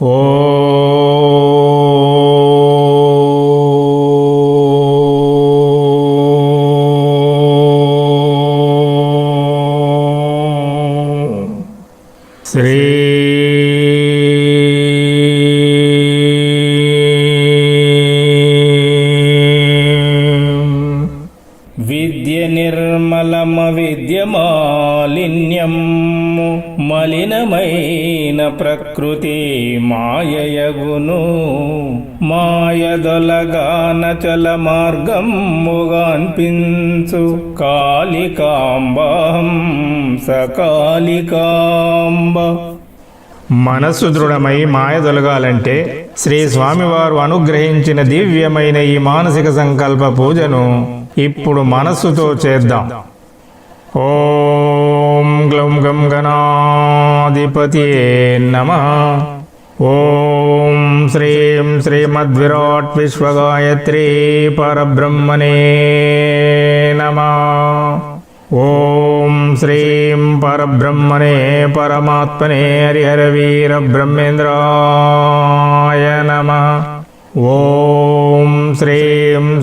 ఓం శ్రీ విద్య నిర్మలమ విద్య మలినమైన ప్రకృతి. మాయదొలగాన మార్గముగాన్పించు కాళికాంబం సకాళికాంబ. మనస్సు దృఢమై మాయ తొలగాలంటే శ్రీ స్వామివారు అనుగ్రహించిన దివ్యమైన ఈ మానసిక సంకల్ప పూజను ఇప్పుడు మనస్సుతో చేద్దాం. ఓం గ్లం గం గణాధిపతి నమ. ఓం శ్రీం శ్రీమద్విరాట్ విశ్వగాయత్రీ పరబ్రహ్మణే నమ. ఓం శ్రీం పరబ్రహ్మణే పరమాత్మనే హరిహర వీర బ్రహ్మేంద్రాయ నమ. ఓం శ్రీం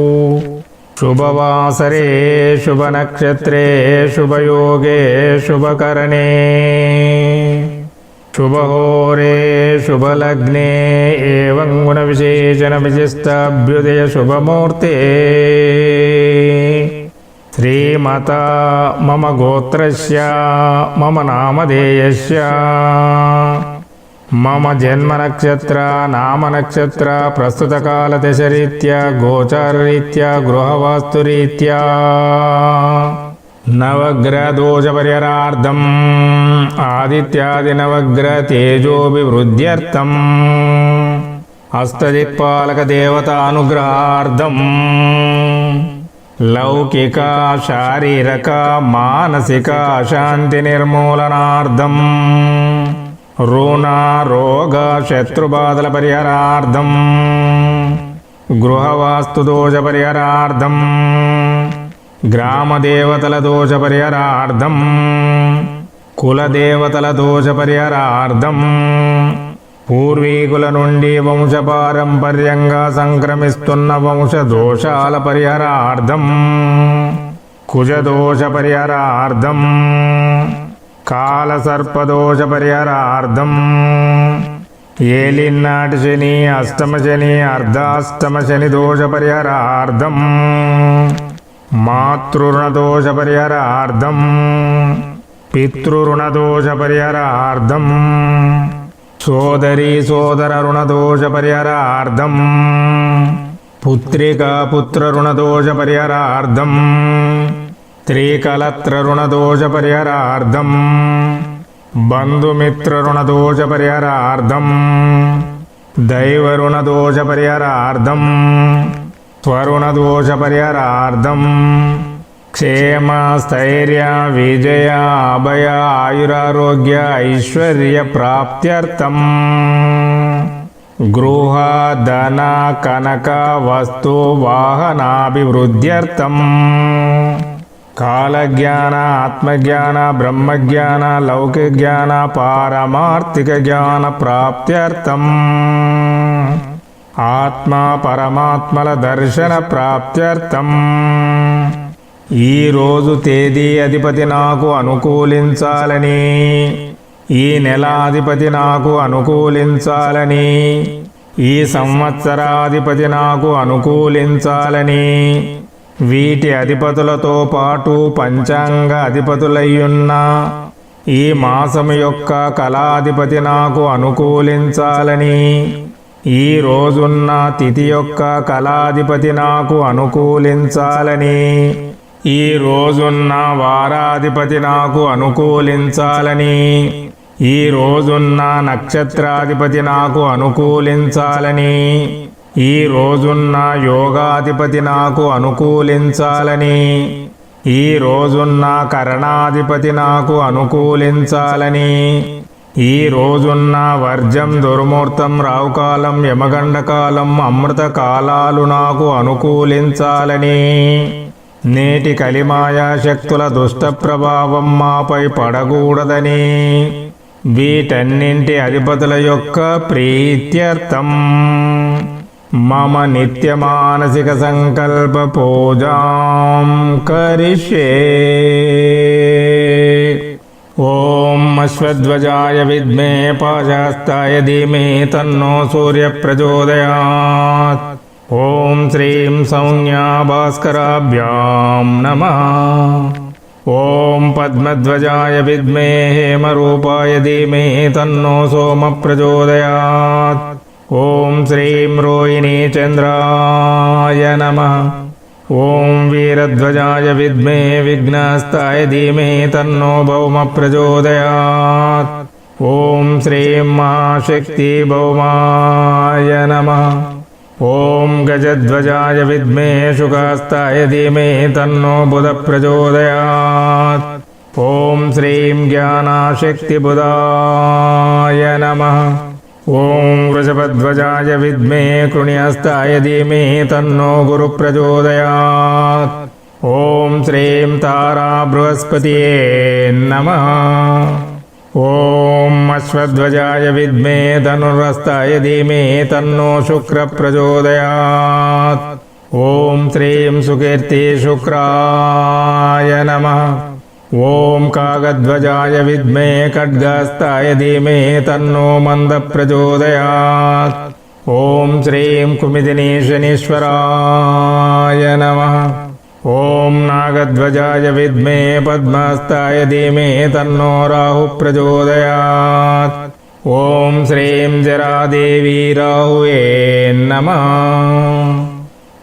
సన్నిధౌ అస్మిన్ వర్తమాన వ్యవహారికా సూర్యమానేన చాంద్రమానేన శుభ సంవత్సరే శుభాయనే శుభరుతౌ శుభమాసే శుభపక్షే శుభతిథౌ మమ గోత్రస్య మమ నామధేయస్య మమ జన్మనక్షత్ర నామనక్షత్ర ప్రస్తుత కాల దశరీత్యా గోచారరీత్యా గృహవాస్తురీత్యా నవగ్రహదోషపరిహరార్థం ఆదిత్యాది నవగ్రహ తేజోభివృద్ధ్యర్థం అష్టదిక్పాలక దేవతానుగ్రహార్థం లౌకిక శారీరక మానసిక శాంతి నిర్మూలనార్థం రుణ రోగ శత్రుబాధల పరిహారార్థం గృహవాస్తు దోష పరిహారార్థం గ్రామదేవతల దోష పరిహారార్థం కులదేవతల దోష పరిహారార్థం పూర్వీకుల నుండి వంశపారంపర్యంగా సంక్రమిస్తున్న వంశ దోషాల పరిహారార్థం కుజదోష పరిహారార్థం కాలసర్పదోష పరిహారార్థం ఏలినాటి శని అష్టమ శని అర్ధాష్టమ శని దోష పరిహారార్థం మాతృణదోష పరిహారార్థం పితృరుణదోష పరిహారార్థం సోదరీ సోదర రుణదోష పరిహారార్థం పుత్రికా పుత్ర రుణదోష పరిహారార్థం స్త్రీకలత్ర రుణదోష పరిహారార్థం బంధుమిత్ర పరిహారార్థం దైవ పరిహారార్థం స్వరుణదోష పరిహారార్థం క్షేమ స్థైర్య విజయ అభయ ఆయురారోగ్య ఐశ్వర్య ప్రాప్త్యర్థం గృహ ధన కనక వస్తు వాహనాభివృద్ధ్యర్థం కాలజ్ఞాన ఆత్మజ్ఞాన బ్రహ్మజ్ఞాన లౌకిక జ్ఞాన పారమార్థిక జ్ఞాన ప్రాప్త్యర్థం. ఆత్మ పరమాత్మల దర్శన ప్రాప్త్యర్థం. ఈరోజు తేదీ అధిపతి నాకు అనుకూలించాలని. ఈ నెల అధిపతి నాకు అనుకూలించాలని. ఈ సంవత్సరాధిపతి నాకు అనుకూలించాలని. వీటి అధిపతులతో పాటు పంచాంగ అధిపతులయ్యున్న. ఈ మాసము యొక్క కళాధిపతి నాకు అనుకూలించాలని. ఈ రోజున్న తిథి యొక్క కళాధిపతి నాకు అనుకూలించాలని. ఈ రోజున్న వారాధిపతి నాకు అనుకూలించాలని. ఈ రోజున్న నక్షత్రాధిపతి నాకు అనుకూలించాలని. ఈ రోజున్న యోగాధిపతి నాకు అనుకూలించాలని ఈ రోజున్న కరణాధిపతి నాకు అనుకూలించాలని ఈ రోజున్న వర్జం దుర్ముహూర్తం రావుకాలం యమగండకాలం అమృత కాలాలు నాకు అనుకూలించాలని. నేటి కలిమాయా శక్తుల దుష్ట ప్రభావం మాపై పడకూడదని. వీటన్నింటి అధిపతుల యొక్క ప్రీత్యర్థం. मम नित्यमानसिकसङ्कल्पपूजां करिष्ये। ॐ अश्वध्वजाय विद्मे पाशास्ताय धीमे तन्नो सूर्यप्रचोदयात्। ॐ श्रीं संज्ञा भास्कराभ्यां नमः। ॐ पद्मध्वजाय विद्मे हेमरूपाय धीमे तन्नो सोमप्रचोदयात्। ॐ श्रीं रोहिणी चन्द्राय नमः। ॐ वीरध्वजाय विद्मे विघ्नस्ताय धीमे तन्नो भौमप्रचोदयात्। ॐ श्रीं महाशक्ति भौमाय नमः। ॐ गजध्वजाय विद्मे शुकास्ताय धीमे तन्नो बुधप्रचोदयात्। ॐ श्रीं ज्ञानाशक्तिबुधाय नमः। ॐ वृषभध्वजाय विद्मे कृण्यस्ताय धीमे तन्नो गुरुप्रचोदयात्। ॐ श्रीं तारा बृहस्पतये नमः। ॐ अश्वध्वजाय विद्मे धनुरस्ताय धीमे तन्नो शुक्रप्रचोदयात्। ॐ श्रीं सुकीर्ते शुक्राय नमः। ॐ कागध्वजाय विद्मे खड्गस्ताय धीमे तन्नो मन्दप्रचोदयात्। ॐ श्रीं कुमिदनेशनीश्वराय नमः। ॐ नागध्वजाय विद्मे पद्मस्ताय धीमे तन्नो राहुप्रचोदयात्। ॐ श्रीं जरादेवी राहुये नमः।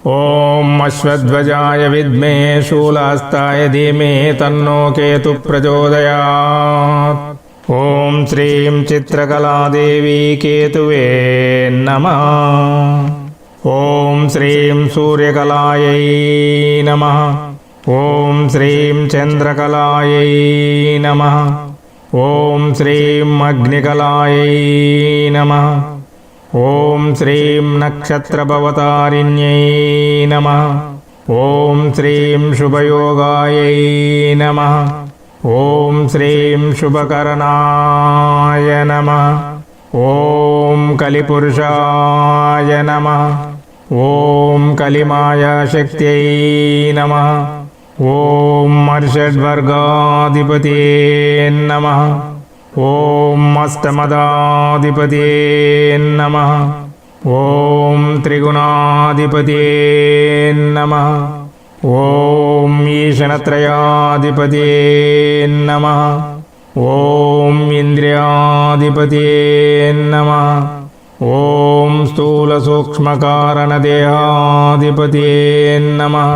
నాగధ్వజాయ విద్మే పద్మస్తాయ ధీమే తన్నో రాహు ప్రచోదయాత్. ఓం శ్రీం జరాదేవీ రాహువే నమః. ఓం అశ్వధ్వజాయ విద్మే శూలాస్తాయ ధీమే తన్నో కేతు ప్రచోదయాత్ ఓం శ్రీం చిత్రకళాదేవీ కేతువే నమః. ॐ श्रीं नक्षत्रभवतारिण्यै नमः। ॐ श्रीं शुभयोगायै नमः। ॐ श्रीं शुभकरणाय नमः। ॐ कलिपुरुषाय नमः। ॐ कलिमायाशक्त्यै नमः। ॐ मर्षद्वर्गाधिपते नमः। ॐ अष्टमदाधिपते नमः। ॐ त्रिगुणाधिपते नमः। ॐ ईशनत्रयाधिपते नमः। ॐ इन्द्रियाधिपते नमः। ॐ स्थूलसूक्ष्मकारणदेहाधिपते नमः।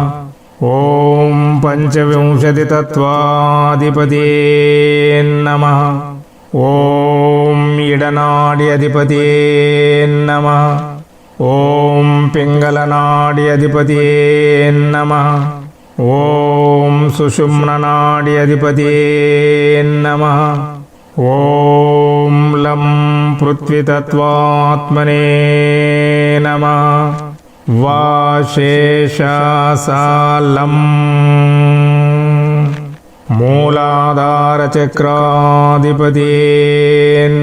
ॐ पञ्चविंशतितत्त्वाधिपते नमः। ఓం ఇడనాడి అధిపతే నమ. ఓం పింగళనాడి అధిపతే నమ. ఓం సుషుమ్ననాడి అధిపతే నమ. ఓం లం పృథ్వీతత్వాత్మనే నమ. వాశేషాసాలం మూలాధారచక్రాధిపతే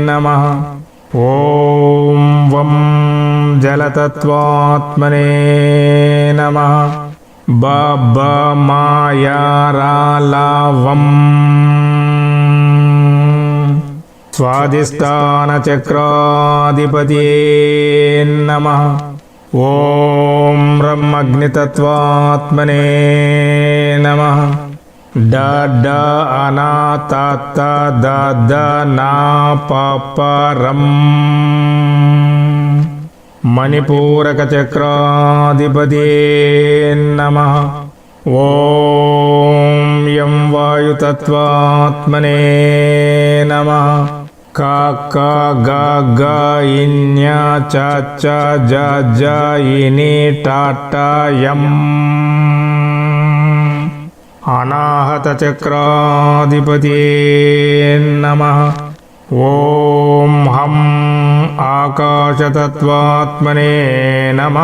నమ. ఓం వం జలతత్వాత్మనే నమ. బమాయారాలావం స్వాదిష్టానచక్రాధిపతే నమ. ఓం బ్రహ్మగ్నితత్వాత్మనే నమ. డ డ అనా తాత ద ద నా పరం మణిపూరక చక్రాధిపతే నమ. ఓం యం వాయుతత్వాత్మనే నమ. కా క గా గ ఇన్య చ చ జ జ ఇని టాటా యం. అనాహత చక్రాధిపతి నమ. ఓం హం ఆకాశతత్వాత్మనే నమ.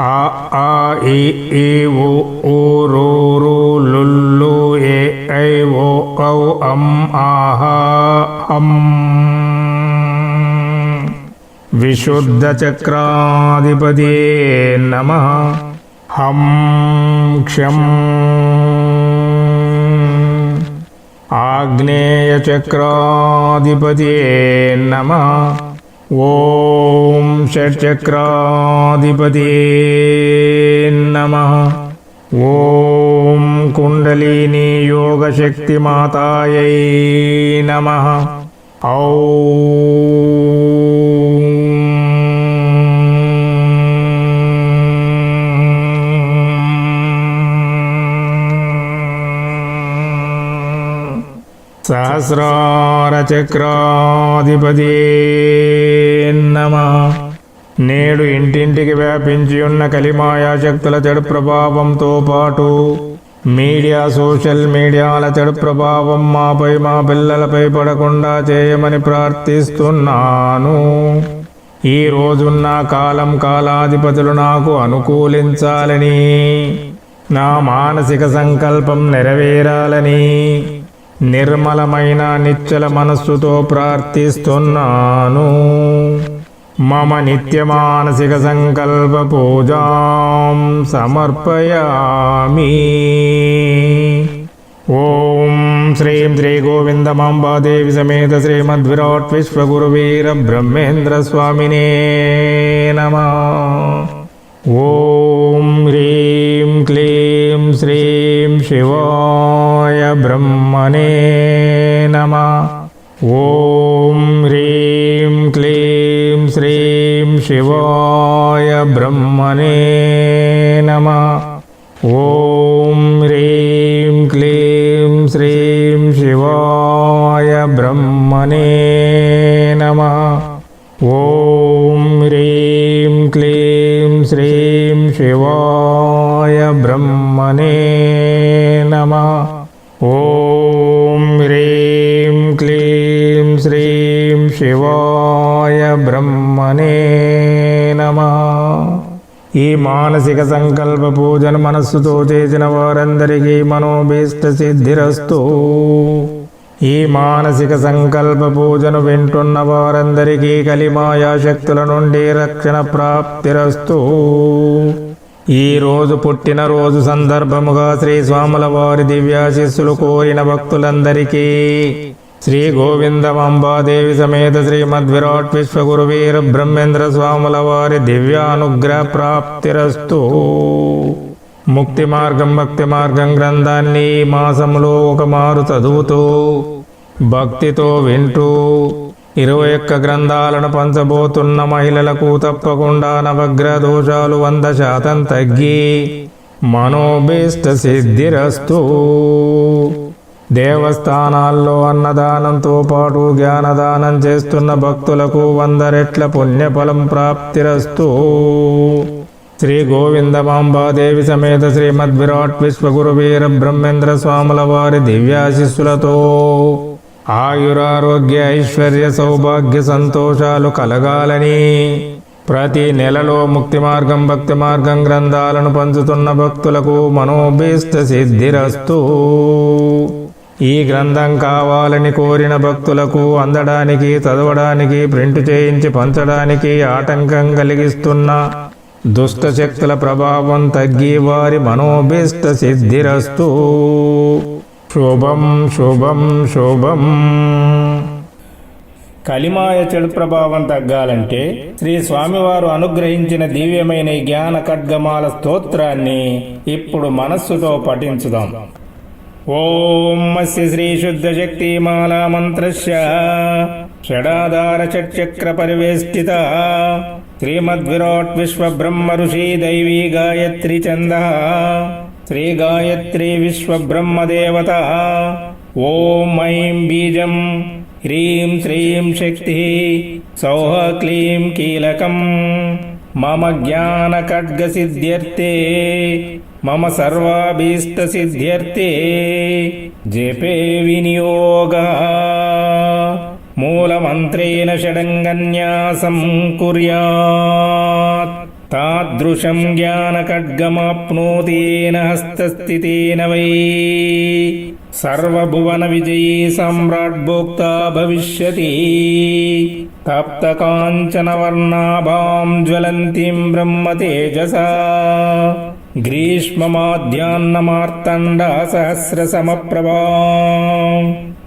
ఆ ఆ ఇ ఈ ఉ ఊ రు రు లుల్లు ఏ ఐ ఓ ఔ అం ఆహ హం. విశుద్ధ చక్రాధిపతి నమ अग्नेयचक्राधिपते नमः। ॐ षड्चक्राधिपतेमः ॐ कुण्डलिनीयोगशक्तिमातायै नमः। औ సహస్రారచక్రాధిపతి నమ. నేడు ఇంటింటికి వ్యాపించి ఉన్న కలిమాయా శక్తుల చెడు ప్రభావంతో పాటు మీడియా సోషల్ మీడియాల చెడు ప్రభావం మాపై మా పిల్లలపై పడకుండా చేయమని ప్రార్థిస్తున్నాను. ఈ రోజున్న కాలం కాలాధిపతులు నాకు అనుకూలించాలని నా మానసిక సంకల్పం నెరవేరాలని నిర్మలమైన నిశ్చల మనస్సుతో ప్రార్థిస్తున్నాను. మమ నిత్య మానసిక సంకల్ప పూజాం సమర్పయామి. ఓం శ్రీం శ్రీ గోవిందమాంబాదేవి సమేత శ్రీమద్విరాట్ విశ్వగురువీర బ్రహ్మేంద్ర స్వామినే నమ. ॐ ह्रीं क्लीं श्रीं शिवाय ब्रह्मणे नमः। ॐ ह्रीं क्लीं श्रीं शिवाय ब्रह्मणे नमः। ॐ ह्रीं क्लीं श्रीं शिवाय ब्रह्मणे नमः। ॐ శివాయ బ్రహ్మణే నమ ఓం హ్రీం క్లీం శ్రీం శివాయ బ్రహ్మణే నమ ఈ మానసిక సంకల్ప పూజను మనస్సుతో చేసిన వారందరికీ మనోభీష్ట సిద్ధిరస్తు. ఈ మానసిక సంకల్ప పూజను వింటున్న వారందరికీ కలిమాయా శక్తుల నుండి రక్షణ ప్రాప్తిరస్తూ. ఈ రోజు పుట్టిన రోజు సందర్భముగా శ్రీ స్వాముల వారి దివ్యాశిస్సులు కోరిన భక్తులందరికీ శ్రీ గోవిందమాంబాదేవి సమేత శ్రీమద్విరాట్ విశ్వగురు వీర బ్రహ్మేంద్ర స్వాముల వారి దివ్యానుగ్రహ ప్రాప్తిరస్తు. ముక్తి మార్గం భక్తి మార్గం గ్రంథాన్ని మాసంలో మాసములో ఒక మారు చదువుతూ భక్తితో వింటూ ఇరవై ఒక్క గ్రంథాలను పంచబోతున్న మహిళలకు తప్పకుండా నవగ్రహ దోషాలు వంద శాతం తగ్గి మనోభీష్ట సిద్ధిరస్తు. దేవస్థానాల్లో అన్నదానంతో పాటు జ్ఞానదానం చేస్తున్న భక్తులకు వంద రెట్ల పుణ్యఫలం ప్రాప్తిరస్తు. శ్రీ గోవిందమాంబాదేవి సమేత శ్రీమద్ విరాట్ విశ్వగురు వీర బ్రహ్మేంద్ర స్వాముల వారి దివ్యాశిస్సులతో ఆయురారోగ్య ఐశ్వర్య సౌభాగ్య సంతోషాలు కలగాలని ప్రతి నెలలో ముక్తి మార్గం భక్తి మార్గం గ్రంథాలను పంచుతున్న భక్తులకు మనోభీష్ట సిద్ధిరస్తు. ఈ గ్రంథం కావాలని కోరిన భక్తులకు అందడానికి చదవడానికి ప్రింట్ చేయించి పంచడానికి ఆటంకం కలిగిస్తున్న దుష్ట శక్తుల ప్రభావం తగ్గి వారి మనోభీష్ట సిద్ధిరస్తు. శుభం శుభం శుభం. కలిమాయ చెడు ప్రభావం తగ్గాలంటే శ్రీ స్వామివారు అనుగ్రహించిన దివ్యమైన జ్ఞాన ఖడ్గమాల స్తోత్రాన్ని ఇప్పుడు మనస్సుతో పఠించుదాం. ఓం అస్య శ్రీ శుద్ధ శక్తి మాలా మంత్రస్య షడాధార షట్చక్ర పరివేష్టిత శ్రీమద్విరాట్ విశ్వ బ్రహ్మ ఋషి దైవీ గాయత్రి చంద శ్రీ గాయత్రి విశ్వ బ్రహ్మ దేవత ఓం ఐం బీజం. హ్రీం శ్రీం శక్తి. సౌః క్లీం కీలకం. మమ జ్ఞాన ఖడ్గ సిద్ధ్యర్థే మమ సర్వాభీష్ట సిద్ధ్యర్థే జపే వినియోగ మూలమంత్రేణ షడంగన్యాసం కుర్యాత్ తాదృశం జ్ఞానఖడ్గమాప్నోతేన హస్తస్థితేన వై సర్వభువన విజయీ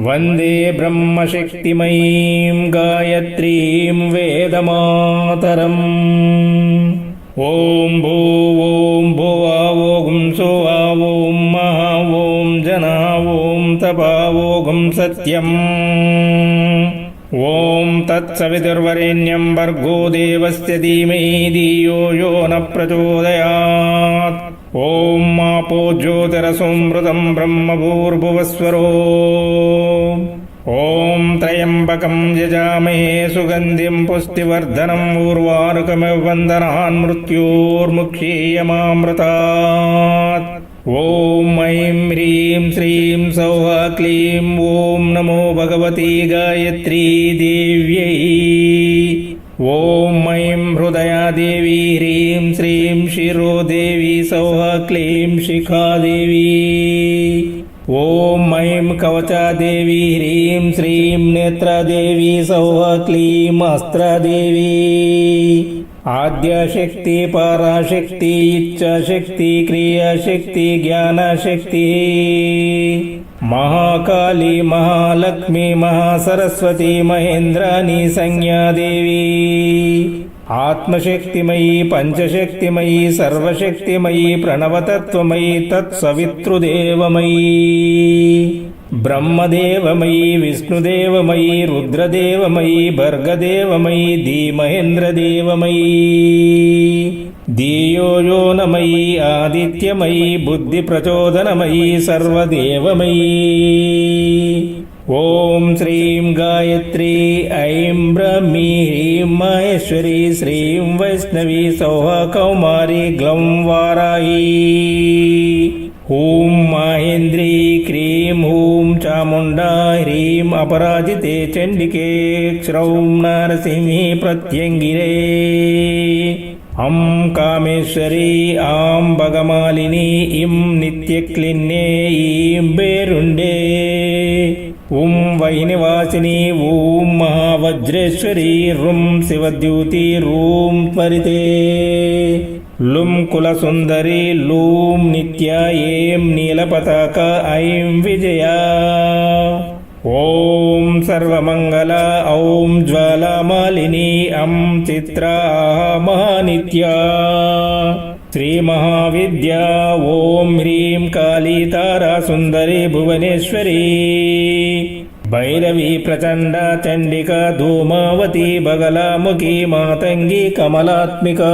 वन्दे ब्रह्मशक्तिमयीं गायत्रीं वेदमातरम्। ॐ भूवोम् भुवावो हुंसोवावोम् मा ओम् जनावों तपावोघुं सत्यम्। ॐ तत्सवितुर्वरेण्यं भर्गो देवस्य धीमहि धियो यो न प्रचोदयात्। ఓం తపా ఓం సత్యం ఓం తత్సవితుర్వరేణ్యం భర్గో దేవస్య ధీమహి ధియో యో న ప్రచోదయాత్ ఓం మాపో జ్యోతిరసోమృతం బ్రహ్మభూర్భువస్వరో ఓం త్రయంబకం యజామహే సుగంధిం పుష్టివర్ధనం ఊర్వారుకమివ ॐ ऐं हृदयादेवी ह्रीं श्रीं शिरोदेवी सौः क्लीं शिखादेवी। ॐ ऐं कवचादेवी ह्रीं श्रीं नेत्रदेवी सौः क्लीं अस्त्रदेवी। శిరోదేవి సౌః క్లీం శిఖాదేవి ఓం ఐం కవచాదేవి హ్రీం శ్రీం నేత్రదేవి సౌః క్లీం అస్త్రదేవి ఆద్యశక్తి పరాశక్తి ఇచ్ఛాశక్తి క్రియాశక్తి జ్ఞానశక్తి మహాకాళి మహాలక్ష్మి మహాసరస్వతి మహేంద్రాని సంజ్ఞాదేవి ఆత్మశక్తిమయీ పంచశక్తిమయీ సర్వశక్తిమయీ ప్రణవతత్వమయీ తత్సవితృదేవమయీ బ్రహ్మదేవమయీ విష్ణుదేవమయీ రుద్రదేవమయీ భర్గదేవమయీ ధీమహేంద్రదేవమయీ ధియోయోనమయీ ఆదిత్యమయీ బుద్ధి ప్రచోదనమయీ సర్వదేవమయీ ఓం శ్రీం గాయత్రీ ఐం బ్రహ్మీ హ్రీం మహేశ్వరీ శ్రీం వైష్ణవీ సౌహ కౌమారి గ్లం వారాహీ హూం మాహేంద్రీ క్రీం హూం చాముండా హ్రీం అపరాజితే చండికే క్షౌం నరసింహి ప్రత్యంగిరే అం కామేశ్వరి ఆం భగమాలిని ఇం లుం కులసుందరి లూం నిత్య ఏం నీలపతాక ఐం విజయా. ఓం సర్వమంగళ ఔం జ్వాలామాలిని అం చిత్రా మహానిత్యా. శ్రీ మహావిద్యా ఓం హ్రీం కాళీ తారా సుందరి భువనేశ్వరీ. భైరవి ప్రచండ చండిక ధూమావతి బగలాముఖి మాతంగి కమలాత్మికా.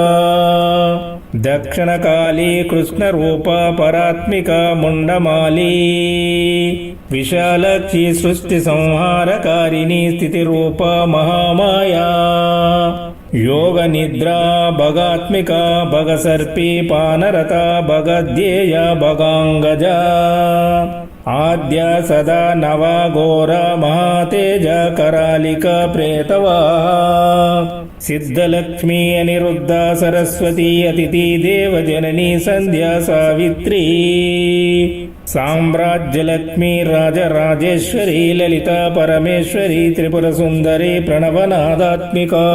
దక్షిణకాళీ కృష్ణరూప పరాత్మిక ముండమాలీ విశాలక్షి సృష్టి సంహారకారిణి స్థితి రూప మహామాయా. యోగ నిద్రా భగాత్మిక భగసర్పి పానరత భగధ్యేయ భగాంగజ. आद्या सदा नवा घोरा महातेज करालिका प्रेत सिद्धलक्ष्मी अनिरुद्धा सरस्वती अतिथि देवजननी सन्ध्या सावित्री। साम्राज्यलक्ष्मी राजराजेश्वरी ललिता परमेश्वरी त्रिपुरसुन्दरी प्रणवनादात्मिका।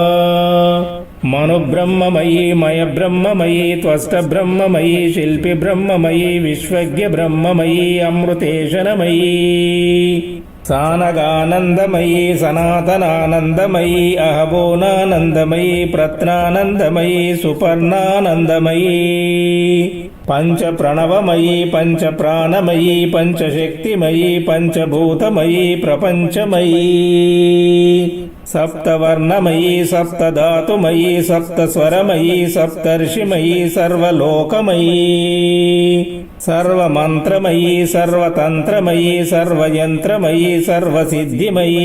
మనుబ్రహ్మమయీ మయ బ్రహ్మమయీ త్వష్ట బ్రహ్మమయీ శిల్పి బ్రహ్మమయీ విశ్వజ్ఞ బ్రహ్మమయీ అమృతేశనమయీ సానగానందమయీ సనాతనానందమయీ అహబోనానందమయీ ప్రత్నానందమయీ సుపర్ణానందమయీ पञ्चप्रणवमयी पञ्चप्राणमयी पञ्चशक्तिमयी पञ्चभूतमयी प्रपञ्चमयी। सप्तवर्णमयी सप्तधातुमयी सप्तस्वरमयी सप्तर्षिमयी सर्वलोकमयी। सर्वमन्त्रमयी सर्वतन्त्रमयी सर्वयन्त्रमयी सर्वसिद्धिमयी।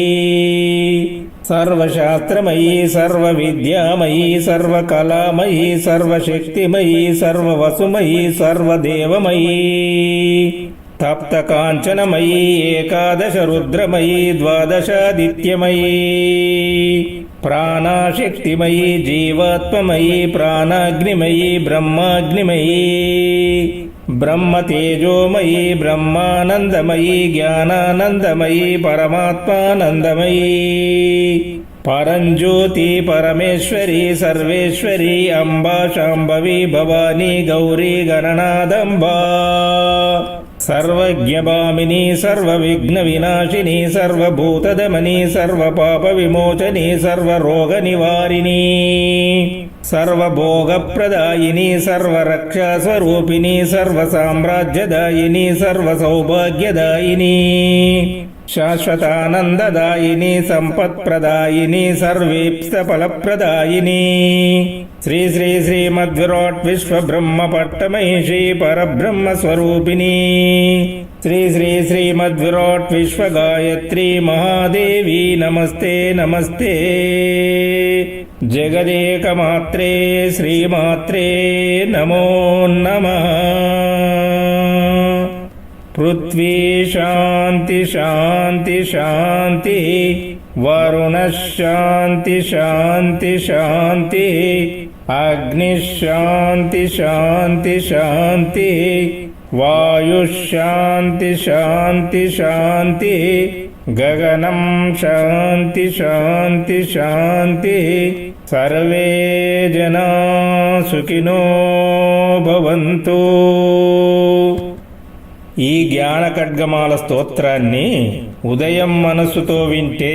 सर्वशास्त्रमयी सर्वविद्यामयी सर्वकलामयी सर्वशक्तिमयी सर्ववसुमयी सर्वदेवमयी तप्तकाञ्चनमयि एकादशरुद्रमयी द्वादशादित्यमयी प्राणाशक्तिमयी जीवात्ममयी प्राणाग्निमयी ब्रह्माग्निमयी ब्रह्मतेजोमयी ब्रह्मानन्दमयी ज्ञानानन्दमयी परमात्मानन्दमयी परञ्ज्योति परमेश्वरी सर्वेश्वरी अम्बा शाम्भवी भवानी गौरी गणनादम्बा सर्वज्ञभामिनी सर्वविघ्नविनाशिनी सर्वभूतदमनी सर्वपापविमोचनी सर्वरोगनिवारिणी సర్వభోగప్రదాయిని సర్వరక్షాస్వరూపిణి సర్వసామ్రాజ్యదాయిని సర్వసౌభాగ్యదాయిని శాశ్వతానందదాయిని సంపత్ప్రదాయిని సర్వేప్సఫలప్రదాయిని. శ్రీ శ్రీ శ్రీమద్విరాట్ విశ్వబ్రహ్మ పట్టమహిషి పరబ్రహ్మ స్వరూపిణి శ్రీ శ్రీ శ్రీమద్విరాట్ విశ్వగాయత్రి మహాదేవి నమస్తే నమస్తే. जगदेकमात्रे श्रीमात्रे नमो नमः। पृथ्वी शान्ति शान्ति शान्ति। वरुणश्शान्ति शान्ति शान्ति अग्निशान्ति शान्ति शान्ति वायुश्शान्ति शान्ति शान्ति गगनं शान्ति शान्ति शान्तिः। సర్వే జనా సుఖినో భవంతు. ఈ జ్ఞాన ఖడ్గమాల స్తోత్రాన్ని ఉదయం మనస్సుతో వింటే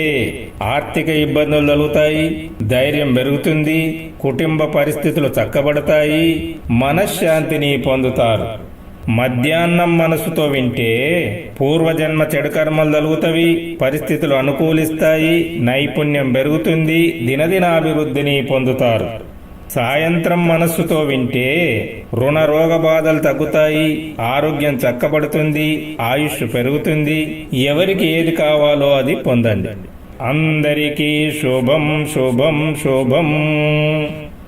ఆర్థిక ఇబ్బందులు తొలుగుతాయి ధైర్యం పెరుగుతుంది కుటుంబ పరిస్థితులు చక్కబడతాయి మనశ్శాంతిని పొందుతారు. మధ్యాహ్నం మనసుతో వింటే పూర్వజన్మ చెడు కర్మలు తలుగుతవి పరిస్థితులు అనుకూలిస్తాయి నైపుణ్యం పెరుగుతుంది దినదినాభివృద్ధిని పొందుతారు. సాయంత్రం మనస్సుతో వింటే రుణ రోగ బాధలు తగ్గుతాయి ఆరోగ్యం చక్కబడుతుంది ఆయుష్ పెరుగుతుంది ఎవరికి ఏది కావాలో అది పొందండి. అందరికీ శుభం శుభం శుభం.